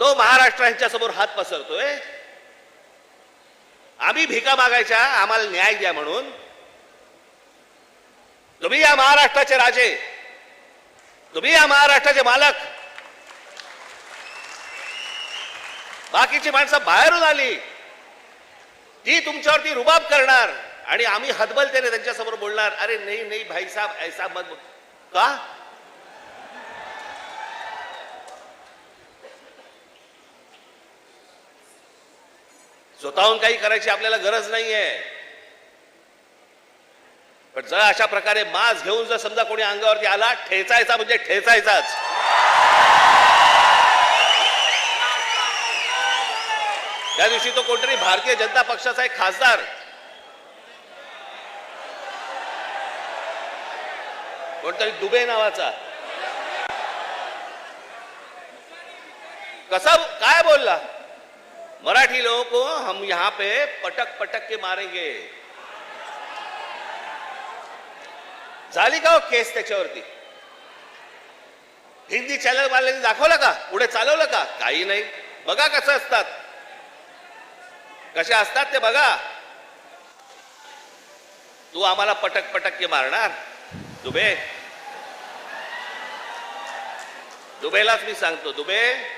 तो महाराष्ट्रांच्या समोर हात पसरतोय. आम्ही भिका मागायच्या आम्हाला न्याय द्या म्हणून. तुम्ही या महाराष्ट्राचे राजे. तुम्ही या महाराष्ट्राचे मालक. बाकीची माणसं बाहेरून आली. ती तुमच्यावरती रुबाब करणार. आणि आम्ही हदबलतेने त्यांच्यासमोर बोलणार अरे नाही नाही भाई साहब ऐसा मत का? स्वतःहून काही करायची आपल्याला गरज नाहीये. पण जर अशा प्रकारे मास घेऊन जर समजा कोणी अंगावरती आला ठेचायचा म्हणजे ठेचायचाच. त्या दिवशी तो कोणतरी भारतीय जनता पक्षाचा एक खासदार. कोणतरी दुबे नावाचा. कसा काय बोलला? मराठी लोगों को हम यहां पे पटक पटक के मारेंगे। झाली का हो केस त्याच्यावरती हिंदी चॅनल वाल्यांनी दाखवलं का? पुढे चालवलं का? काही नाही। बघा कसं असतात। कसे असतात ते बघा। तू आम्हाला पटक पटक के मारणार? दुबे। दुबेलाच मी सांगतो दुबे।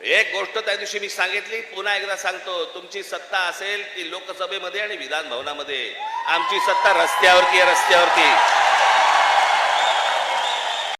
एक गोष्ट त्या दिवशी मी सांगितली पुन्हा एकदा सांगतो तुमची सत्ता असेल ती लोकसभेमध्ये आणि विधान भवनामध्ये आमची सत्ता रस्त्यावरती आहे रस्त्यावरती.